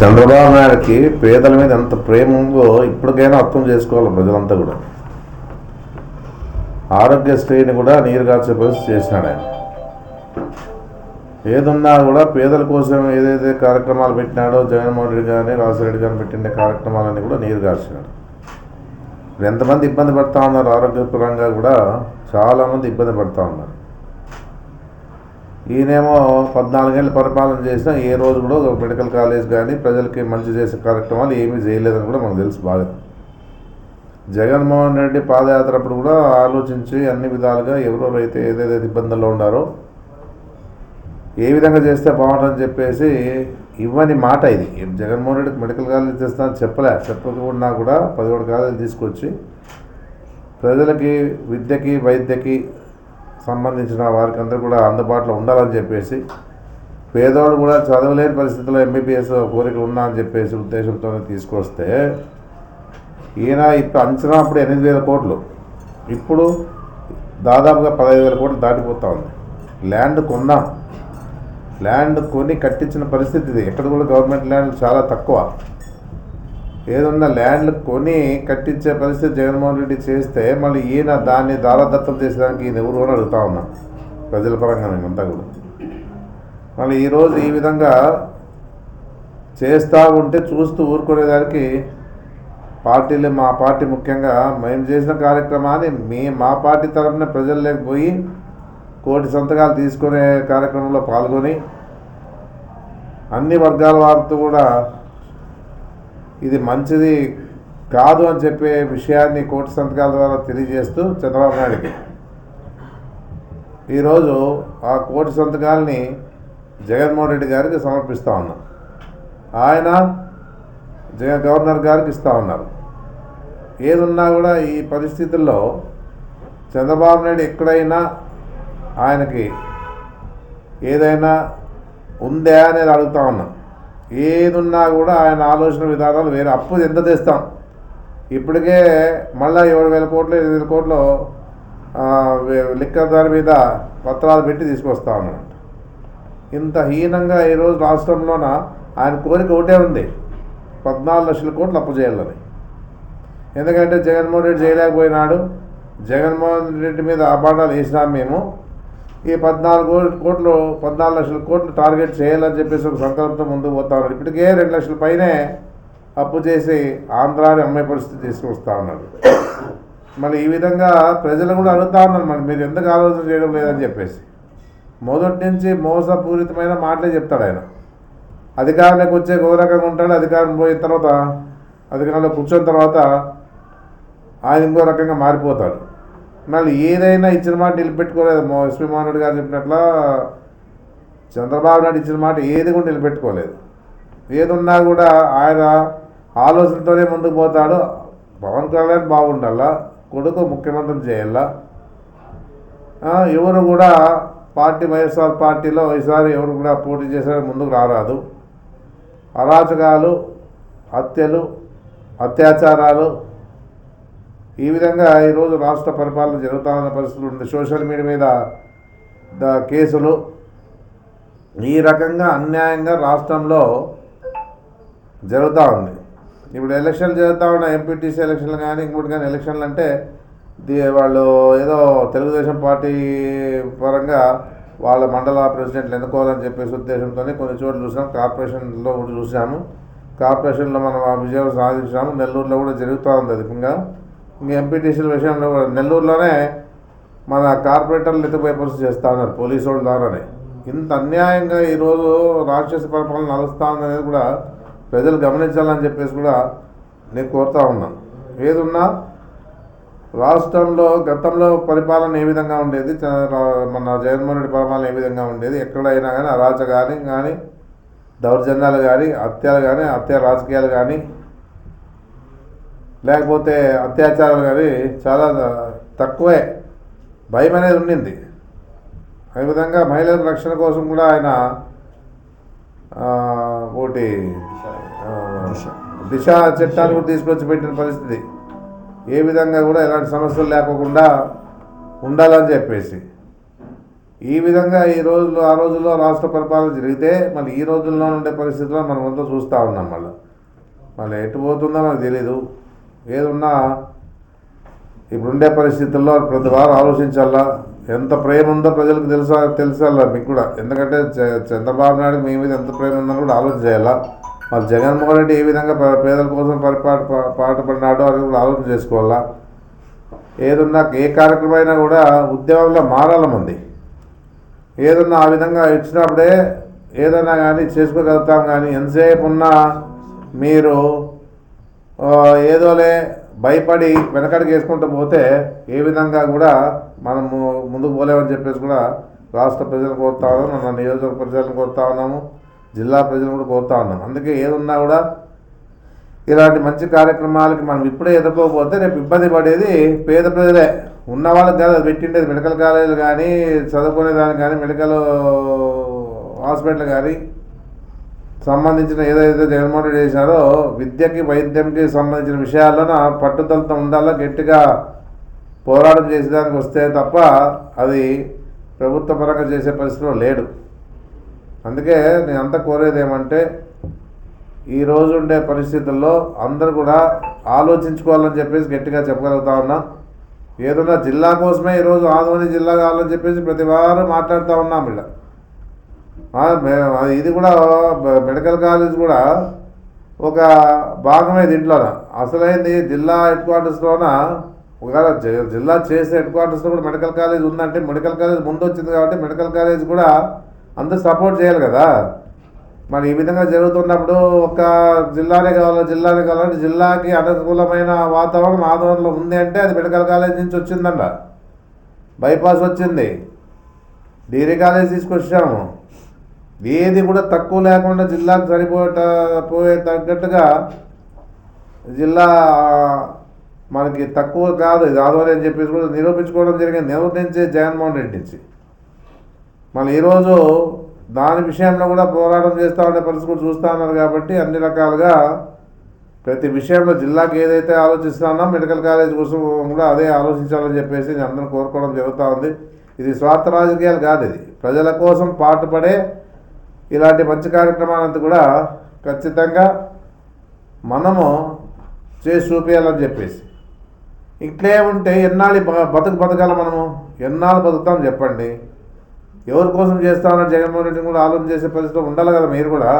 చంద్రబాబు నాయుడుకి పేదల మీద ఎంత ప్రేమ ఉందో ఇప్పటికైనా అర్థం చేసుకోవాలి ప్రజలంతా కూడా. ఆరోగ్యశ్రీని కూడా నీరు కాల్చే పరిస్థితి చేసినాడు ఆయన. ఏదున్నా కూడా పేదల కోసం ఏదైతే కార్యక్రమాలు పెట్టినాడో జగన్మోహన్ రెడ్డి గారిని రాజశేఖరెడ్డి గారిని పెట్టిన కార్యక్రమాలన్నీ కూడా నీరు కాల్చినాడు ఎంతమంది ఇబ్బంది పడతా ఉన్నారు ఆరోగ్యపరంగా కూడా చాలామంది ఇబ్బంది పడతా ఉన్నారు. ఈయనేమో పద్నాలుగేళ్ళు పరిపాలన చేసినా ఏ రోజు కూడా ఒక మెడికల్ కాలేజ్ కానీ ప్రజలకి మంచి చేసే కార్యక్రమాలు ఏమీ చేయలేదని కూడా మనకు తెలుసు బాగా. జగన్మోహన్ రెడ్డి పాదయాత్ర అప్పుడు కూడా ఆలోచించి అన్ని విధాలుగా ఎవరెవరైతే ఏదైతే ఇబ్బందుల్లో ఉన్నారో ఏ విధంగా చేస్తే బాగుంటుందని చెప్పేసి ఇవ్వని మాట ఇది. జగన్మోహన్ రెడ్డికి మెడికల్ కాలేజ్ తెస్తానని చెప్పలే. చెప్పకుండా కూడా పదిహేడు కాలేజీలు తీసుకొచ్చి ప్రజలకి విద్యకి వైద్యకి సంబంధించిన వారికి అందరూ కూడా అందుబాటులో ఉండాలని చెప్పేసి పేదవాళ్ళు కూడా చదవలేని పరిస్థితుల్లో ఎంబీబీఎస్ కోరిక ఉన్నా అని చెప్పేసి ఉద్దేశంతో తీసుకొస్తే ఈయన ఇప్పుడు అంచనా అప్పుడు ఎనిమిది వేల కోట్లు. ఇప్పుడు దాదాపుగా పదహైదు వేల కోట్లు దాటిపోతా ఉంది. ల్యాండ్ కొన్నాం. ల్యాండ్ కొని కట్టించిన పరిస్థితి ఇది. ఎక్కడ కూడా గవర్నమెంట్ ల్యాండ్ చాలా తక్కువ. ఏదన్నా ల్యాండ్లు కొని కట్టించే పరిస్థితి జగన్మోహన్ రెడ్డి చేస్తే మళ్ళీ ఈయన దాన్ని దారదత్తం చేసేదానికి ఈయన ఎవరు అని అడుగుతా ఉన్నాం ప్రజల పరంగా మేమంతా కూడా. మళ్ళీ ఈరోజు ఈ విధంగా చేస్తూ ఉంటే చూస్తూ ఊరుకునేదానికి పార్టీలు మా పార్టీ ముఖ్యంగా మేము చేసిన కార్యక్రమాన్ని మీ మా పార్టీ తరఫున ప్రజల్లోకి పోయి కోటి సంతకాలు తీసుకునే కార్యక్రమంలో పాల్గొని అన్ని వర్గాల వారితో కూడా ఇది మంచిది కాదు అని చెప్పే విషయాన్ని కోటి సంతకాల ద్వారా తెలియజేస్తూ చంద్రబాబు నాయుడికి. ఈరోజు ఆ కోటి సంతకాలని జగన్మోహన్ రెడ్డి గారికి సమర్పిస్తూ ఉన్నాం. ఆయన జగన్ గవర్నర్ గారికి ఇస్తూ ఉన్నారు. ఏదున్నా కూడా ఈ పరిస్థితుల్లో చంద్రబాబు నాయుడు ఎక్కడైనా ఆయనకి ఏదైనా ఉందా అనేది అడుగుతా ఉన్నాం. ఏదున్నా కూడా ఆయన ఆలోచన విధానాలు వేరే. అప్పు ఎంత తెస్తాం? ఇప్పటికే మళ్ళీ ఏడు వేల కోట్లు ఎనిమిది వేల కోట్లు లిక్కర్ దాని మీద పత్రాలు పెట్టి తీసుకొస్తా ఉన్నాడు. ఇంత హీనంగా ఈరోజు రాష్ట్రంలోన ఆయన కోరిక ఒకటే ఉంది. పద్నాలుగు లక్షల కోట్లు అప్పు చేయాలని. ఎందుకంటే జగన్మోహన్ రెడ్డి చేయలేకపోయినాడు. జగన్మోహన్ రెడ్డి మీద అపాండాలు వేసినాం మేము. ఈ పద్నాలుగు కోట్లు పద్నాలుగు లక్షల కోట్లు టార్గెట్ చేయాలని చెప్పేసి ఒక సంకల్పంతో ముందుకు పోతా ఉన్నారు ఇప్పటికే రెండు లక్షల పైనే అప్పు చేసి ఆంధ్రాని అమ్మే పరిస్థితి తీసుకొస్తా ఉన్నాడు. మళ్ళీ ఈ విధంగా ప్రజలు కూడా అడుగుతా ఉన్నారు మరి మీరు ఎందుకు ఆలోచన చేయడం లేదని చెప్పేసి. మొదటి నుంచి మోసపూరితమైన మాటలే చెప్తాడు ఆయన. అధికారంలోకి వచ్చే ఒక రకంగా ఉంటాడు అధికారం పోయిన తర్వాత అధికారంలో కూర్చున్న తర్వాత ఆయన ఇంకో రకంగా మారిపోతాడు. మళ్ళీ ఏదైనా ఇచ్చిన మాట నిలబెట్టుకోలేదు. మో ఎస్పీ మోహన్ గారు చెప్పినట్లా చంద్రబాబు నాయుడు ఇచ్చిన మాట ఏది కూడా నిలబెట్టుకోలేదు. ఏదున్నా కూడా ఆయన ఆలోచనతోనే ముందుకు పోతాడు. పవన్ కళ్యాణ్ బాగుండాలా? కొడుకు ముఖ్యమంత్రి చేయాలా? ఎవరు కూడా పార్టీ వైఎస్ఆర్ పార్టీలో ఈసారి ఎవరు కూడా పోటీ చేసే ముందుకు రారాదు. అరాచకాలు హత్యలు అత్యాచారాలు ఈ విధంగా ఈరోజు రాష్ట్ర పరిపాలన జరుగుతా ఉన్న పరిస్థితులు ఉంది సోషల్ మీడియా మీద ద కేసులు. ఈ రకంగా అన్యాయంగా రాష్ట్రంలో జరుగుతూ ఉంది. ఇప్పుడు ఎలక్షన్లు జరుగుతూ ఉన్నాయి ఎంపీటీసీ ఎలక్షన్లు కానీ ఇంకోటి కానీ ఎలక్షన్లు అంటే దీ వాళ్ళు ఏదో తెలుగుదేశం పార్టీ పరంగా వాళ్ళ మండల ప్రెసిడెంట్లు ఎన్నుకోవాలని చెప్పేసి ఉద్దేశంతో కొన్ని చోట్ల చూసాం. కార్పొరేషన్లో కూడా చూసాము. కార్పొరేషన్లో మనం ఆ విజయం సాధించాము. నెల్లూరులో కూడా జరుగుతూ ఉంది అధికంగా. ఇంకా ఎంపీటీసీల విషయంలో కూడా నెల్లూరులోనే మన కార్పొరేటర్లు ఎత్తిపోయే పరిస్థితి ఉన్నారు పోలీసు వాళ్ళ ద్వారానే. ఇంత అన్యాయంగా ఈరోజు రాక్షస పరిపాలన నడుస్తూ ఉందనేది కూడా ప్రజలు గమనించాలని చెప్పేసి కూడా నేను కోరుతా ఉన్నాను ఏదున్నా రాష్ట్రంలో గతంలో పరిపాలన ఏ విధంగా ఉండేది మన జగన్మోహన్ రెడ్డి పరిపాలన ఏ విధంగా ఉండేది ఎక్కడైనా కానీ అరాచకాలు కానీ దౌర్జన్యాలు కానీ హత్యలు కానీ హత్య రాజకీయాలు కానీ లేకపోతే అత్యాచారాలు కానీ చాలా తక్కువే. భయం అనేది ఉండింది. అదేవిధంగా మహిళల రక్షణ కోసం కూడా ఆయన ఒకటి దిశ. చట్టాన్ని కూడా తీసుకొచ్చి పెట్టిన పరిస్థితి. ఏ విధంగా కూడా ఎలాంటి సమస్యలు లేకోకుండా ఉండాలని చెప్పేసి. ఈ విధంగా ఈ రోజుల్లో ఆ రోజుల్లో రాష్ట్ర పరిపాలన జరిగితే మళ్ళీ ఈ రోజుల్లో ఉండే పరిస్థితుల్లో మనం అంతా చూస్తూ ఉన్నాం మళ్ళీ. మళ్ళీ ఎటు పోతుందో మనకు తెలీదు. ఏదున్నా ఇప్పుడుండే పరిస్థితుల్లో ప్రతి వారు ఆలోచించాలా? ఎంత ప్రేమ ఉందో ప్రజలకు తెలుసా తెలుసాలా మీకు కూడా. ఎందుకంటే చ- చంద్రబాబు నాయుడు మీ మీద ఎంత ప్రేమ ఉందని కూడా ఆలోచన చేయాలా మరి జగన్మోహన్ రెడ్డి ఏ విధంగా పేదల కోసం పరిపాటు ప- పాటుపడినాడో అది కూడా ఆలోచన చేసుకోవాలా? ఏదున్నా ఏ కార్యక్రమం అయినా కూడా ఉద్యమంలో మారాల మంది ఏదన్నా ఆ విధంగా ఇచ్చినప్పుడే ఏదైనా కానీ చేసుకోగలుగుతాం కానీ ఎంతసేపు ఉన్నా మీరు ఏదోలే భయపడి వెనకడికి వేసుకుంటూ పోతే ఏ విధంగా కూడా మనము ముందుకు పోలేమని చెప్పేసి కూడా రాష్ట్ర ప్రజలను కోరుతా ఉన్నాము మన నియోజకవర్గ ప్రజలను కోరుతా ఉన్నాము జిల్లా ప్రజలను కూడా కోరుతా ఉన్నాము అందుకే ఏదున్నా కూడా ఇలాంటి మంచి కార్యక్రమాలకి మనం ఇప్పుడే ఎదుర్కోకపోతే రేపు ఇబ్బంది పడేది పేద ప్రజలే. ఉన్న వాళ్ళకి కాదు అది పెట్టిండేది మెడికల్ కాలేజీలు కానీ చదువుకునే దానికి కానీ మెడికల్ హాస్పిటల్ కానీ సంబంధించిన ఏదైతే జగన్మోహన్ రెడ్డి చేశారో విద్యకి వైద్యంకి సంబంధించిన విషయాలను పట్టుదలతో ఉండాలా గట్టిగా పోరాటం చేసేదానికి వస్తే తప్ప అది ప్రభుత్వ పరంగా చేసే పరిస్థితిలో లేడు. అందుకే నేను అంత కోరేది ఏమంటే ఈ రోజు ఉండే పరిస్థితుల్లో అందరూ కూడా ఆలోచించుకోవాలని చెప్పేసి గట్టిగా చెప్పగలుగుతా ఉన్నాం. ఏదన్నా జిల్లా కోసమే ఈరోజు ఆదోని జిల్లా కావాలని చెప్పేసి ప్రతి వారం మాట్లాడుతూ ఉన్నాం ఇలా. ఇది కూడా మెడికల్ కాలేజ్ కూడా ఒక భాగమే దీంట్లో అసలైంది జిల్లా హెడ్ క్వార్టర్స్లోన ఒకవేళ జిల్లా చేసే హెడ్ క్వార్టర్స్లో కూడా మెడికల్ కాలేజ్ ఉందంటే మెడికల్ కాలేజ్ ముందు వచ్చింది కాబట్టి మెడికల్ కాలేజ్ కూడా అందరూ సపోర్ట్ చేయాలి కదా. మరి ఈ విధంగా జరుగుతున్నప్పుడు ఒక జిల్లానే కావాలి జిల్లానే కావాలంటే జిల్లాకి అనుకూలమైన వాతావరణం ఆందోళనలో ఉంది అంటే అది మెడికల్ కాలేజ్ నుంచి వచ్చిందంట. బైపాస్ వచ్చింది. డిగ్రీ కాలేజ్ తీసుకొచ్చాము. ఏది కూడా తక్కువ లేకుండా జిల్లాకు సరిపోయేట పోయే తగ్గట్టుగా జిల్లా మనకి తక్కువ కాదు ఇది ఆదోని అని చెప్పేసి కూడా నిరూపించుకోవడం జరిగింది. ఎవరి నుంచి జగన్మోహన్ రెడ్డి నుంచి. మళ్ళీ ఈరోజు దాని విషయంలో కూడా పోరాటం చేస్తూ ఉండే పరిస్థితి కూడా చూస్తూ ఉన్నారు కాబట్టి అన్ని రకాలుగా ప్రతి విషయంలో జిల్లాకి ఏదైతే ఆలోచిస్తానో మెడికల్ కాలేజ్ కోసం కూడా అదే ఆలోచించాలని చెప్పేసి అందరం కోరుకోవడం జరుగుతూ ఉంది. ఇది స్వార్థ రాజకీయాలు కాదు ఇది. ప్రజల కోసం పాటుపడే ఇలాంటి మంచి కార్యక్రమాలంతా కూడా ఖచ్చితంగా మనము చేసి చూపించాలని చెప్పేసి. ఇట్లే ఉంటే ఎన్నాళ్ళు బతుకు బతకాలి మనము? ఎన్నాళ్ళు బతుకుతాం చెప్పండి. ఎవరి కోసం చేస్తామని జగన్మోహన్ రెడ్డి కూడా ఆలోచన చేసే పరిస్థితి ఉండాలి కదా మీరు కూడా.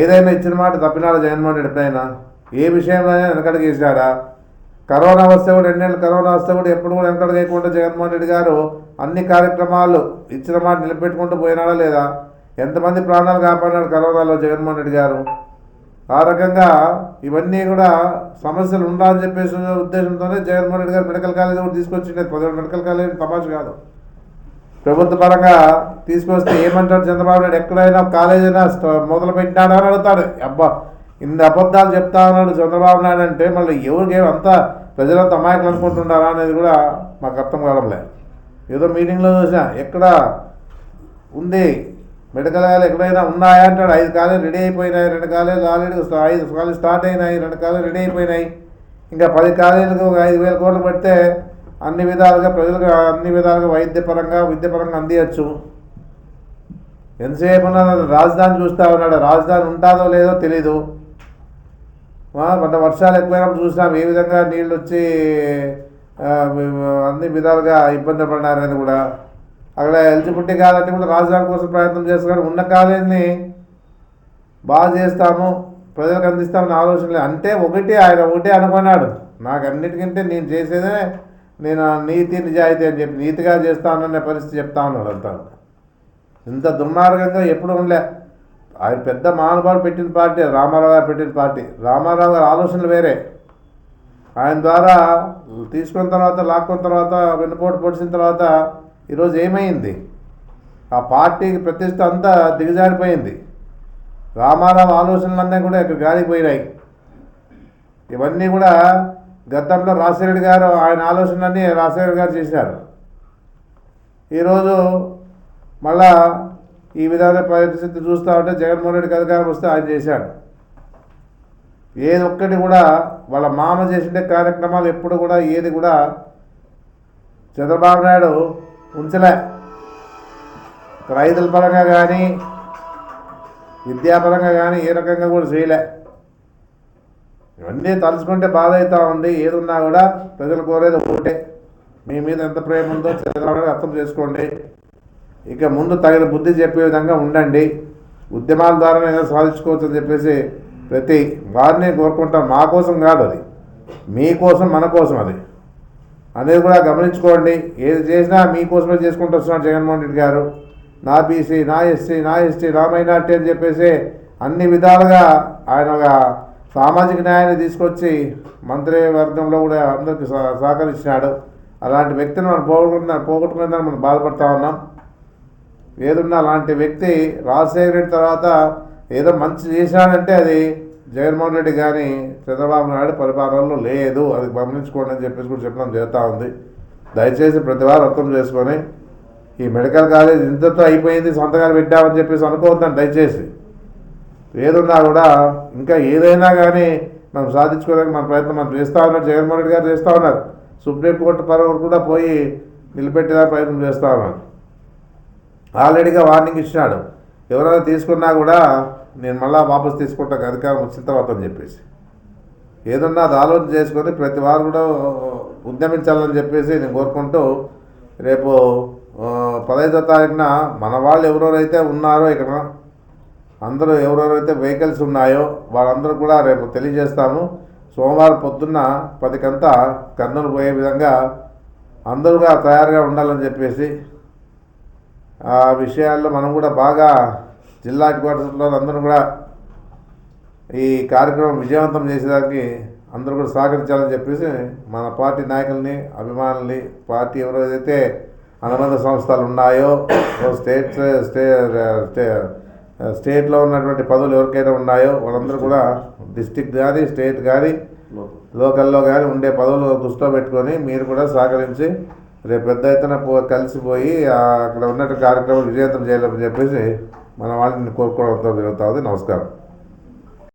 ఏదైనా ఇచ్చిన మాట తప్పినాడు జగన్మోహన్ రెడ్డి ఎప్పుడైనా? ఏ విషయంలో అయినా వెనకడికి వేసాడా కరోనా వస్తే కూడా రెండేళ్ళు కరోనా వస్తే కూడా ఎప్పుడు కూడా వెనకడికి వేయకుండా జగన్మోహన్ రెడ్డి గారు అన్ని కార్యక్రమాలు ఇచ్చిన మాట నిలబెట్టుకుంటూ పోయినాడా లేదా? ఎంతమంది ప్రాణాలు కాపాడినాడు కరోనాలో జగన్మోహన్ రెడ్డి గారు? ఆ రకంగా ఇవన్నీ కూడా సమస్యలు ఉండాలని చెప్పేసి ఉద్దేశంతోనే జగన్మోహన్ రెడ్డి గారు మెడికల్ కాలేజ్ కూడా తీసుకొచ్చిండేది పదిహేడు మెడికల్ కాలేజ్ తమాష కాదు. ప్రభుత్వ పరంగా తీసుకొస్తే ఏమంటాడు చంద్రబాబు నాయుడు? ఎక్కడైనా కాలేజ్ అయినా మొదలు పెట్టినాడా అని అడుగుతాడు. అబ్బా ఇన్ని అబద్ధాలు చెప్తా ఉన్నాడు చంద్రబాబు నాయుడు అంటే మళ్ళీ ఎవరికి అంతా ప్రజలంతా అమాయకులు అనుకుంటున్నారా అనేది కూడా మాకు అర్థం కావడం లేదు ఏదో మీటింగ్లో చూసినా ఎక్కడ ఉంది మెడికల్ ఎక్కడైనా ఉన్నాయా అంటాడు. ఐదు కాలేజీలు రెడీ అయిపోయినాయి రెండు కాలేజీలు ఆల్రెడీ ఐదు కాలేజీలు స్టార్ట్ అయినాయి రెండు కాలేజీలు రెడీ అయిపోయినాయి. ఇంకా పది కాలేజీలకు ఒక ఐదు వేల కోట్లు పెడితే అన్ని విధాలుగా ప్రజలకు అన్ని విధాలుగా వైద్యపరంగా విద్యపరంగా అందియచ్చు. ఎంతసేపు ఉన్నా రాజధాని చూస్తా ఉన్నాడు. రాజధాని ఉంటుందో లేదో తెలీదు. కొంత మొన్న వర్షాలు ఎక్కువైనప్పుడు చూసినాం. ఏ విధంగా నీళ్ళు వచ్చి అన్ని విధాలుగా ఇబ్బంది పడినారని కూడా. అక్కడ ఎలిజిబిలిటీ కాదంటే కూడా రాజధాని కోసం ప్రయత్నం చేస్తున్నారు ఉన్న కాలేజీని బాగా చేస్తాము ప్రజలకు అందిస్తామని ఆలోచన లేదు అంటే ఒకటి ఆయన ఒకటే అనుకున్నాడు. నాకు అన్నిటికంటే నేను చేసేదే నేను నీతి నిజాయితీ అని చెప్పి నీతిగా చేస్తాననే పరిస్థితి చెప్తా ఉన్నాడు అంతా ఇంత దుర్మార్గంగా ఎప్పుడు ఉండలే. ఆయన పెద్ద మహానుభావుడు పెట్టిన పార్టీ రామారావు గారు పెట్టిన పార్టీ. రామారావు గారి ఆలోచనలు వేరే. ఆయన ద్వారా తీసుకున్న తర్వాత లాక్కున్న తర్వాత వెన్నుపోటు పొడిచిన తర్వాత ఈరోజు ఏమైంది? ఆ పార్టీకి ప్రతిష్ట అంతా దిగజారిపోయింది. రామారావు ఆలోచనలన్నీ కూడా ఇక్కడ గాలిపోయినాయి ఇవన్నీ కూడా గతంలో రాజశేఖరెడ్డి గారు ఆయన ఆలోచనలన్నీ రాజశేఖర్ గారు చేశారు. ఈరోజు మళ్ళా ఈ విధమైన పరిస్థితి చూస్తూ ఉంటే జగన్మోహన్ రెడ్డి అధికారం వస్తే ఆయన చేశాడు. ఏది ఒక్కటి కూడా వాళ్ళ మామ చేసిండే కార్యక్రమాలు ఎప్పుడు కూడా ఏది కూడా చంద్రబాబు నాయుడు ఉంచలే. రైతుల పరంగా కానీ విద్యాపరంగా కానీ ఏ రకంగా కూడా చేయలే. ఇవన్నీ తలుచుకుంటే బాధ అవుతా ఉంది. ఏదున్నా కూడా ప్రజలు కోరేది ఒకటే. మీ మీద ఎంత ప్రేమ ఉందో చంద్రబాబు అర్థం చేసుకోండి. ఇక ముందు తగిన బుద్ధి చెప్పే విధంగా ఉండండి. ఉద్యమాల ద్వారా ఏదో సాధించుకోవచ్చు అని చెప్పేసి ప్రతి వారిని కోరుకుంటాం. మా కోసం కాదు అది. మీకోసం మన కోసం అది. అనేది కూడా గమనించుకోండి. ఏది చేసినా మీకోసమే చేసుకుంటూ వస్తున్నారు జగన్మోహన్ రెడ్డి గారు. నా బీసీ నా ఎస్సీ నా ఎస్టీ నా మైనార్టీ అని చెప్పేసి అన్ని విధాలుగా ఆయన ఒక సామాజిక న్యాయాన్ని తీసుకొచ్చి మంత్రి వర్గంలో కూడా అందరికి సహ- సహకరించినాడు. అలాంటి వ్యక్తిని మనం పోగొట్టుకున్న పోగొట్టుకునేదాన్ని మనం బాధపడతా ఉన్నాం. ఏదున్నా అలాంటి వ్యక్తి రాజశేఖర రెడ్డి తర్వాత ఏదో మంచి చేశాడంటే అది జగన్మోహన్ రెడ్డి కానీ చంద్రబాబు నాయుడు పరిపాలనలో లేదు. అది గమనించుకోండి అని చెప్పేసి కూడా చెప్పడం జరుగుతూ ఉంది. దయచేసి ప్రతి వారు అర్థం చేసుకొని ఈ మెడికల్ కాలేజ్ ఇంతతో అయిపోయింది సంతకాలు పెట్టామని చెప్పేసి అనుకోవద్దండి దయచేసి. ఏదున్నా కూడా ఇంకా ఏదైనా కానీ మనం సాధించుకోవడానికి మన ప్రయత్నం మనం చేస్తూ ఉన్నారు. జగన్మోహన్ రెడ్డి గారు చేస్తూ ఉన్నారు. సుప్రీంకోర్టు పరవరు కూడా పోయి నిలబెట్టేలా ప్రయత్నం చేస్తూ ఉన్నారు. ఆల్రెడీగా వార్నింగ్ ఇచ్చినాడు. ఎవరైనా తీసుకున్నా కూడా నేను మళ్ళీ వాపస్ తీసుకుంటాను అధికారం వచ్చిన తర్వాత అని చెప్పేసి. ఏదన్నా అది ఆలోచన చేసుకొని ప్రతి వారు కూడా ఉద్యమించాలని చెప్పేసి నేను కోరుకుంటూ రేపు పదహైదో తారీఖున మన వాళ్ళు ఎవరెవరైతే ఉన్నారో ఇక్కడ అందరూ ఎవరెవరైతే వెహికల్స్ ఉన్నాయో వాళ్ళందరూ కూడా రేపు తెలియజేస్తాము. సోమవారం పొద్దున్న పదికంతా కర్నూలు పోయే విధంగా అందరూగా తయారుగా ఉండాలని చెప్పేసి ఆ విషయాల్లో మనం కూడా బాగా జిల్లా హెడ్ క్వార్టర్స్లో అందరూ కూడా ఈ కార్యక్రమం విజయవంతం చేసేదానికి అందరూ కూడా సహకరించాలని చెప్పేసి మన పార్టీ నాయకుల్ని అభిమానుల్ని పార్టీ ఎవరైతే అనుబంధ సంస్థలు ఉన్నాయో స్టేట్ స్టే స్టే స్టేట్లో ఉన్నటువంటి పదవులు ఎవరికైనా ఉన్నాయో వాళ్ళందరూ కూడా డిస్టిక్ కానీ స్టేట్ కానీ లోకల్లో కానీ ఉండే పదవులు దృష్టిలో పెట్టుకొని మీరు కూడా సహకరించి రేపు పెద్ద ఎత్తున పో కలిసిపోయి అక్కడ ఉన్నట్టు కార్యక్రమం విజయవంతం చేయాలని చెప్పేసి మన వాళ్ళని కోరుకోవడంతో జరుగుతుంది నమస్కారం.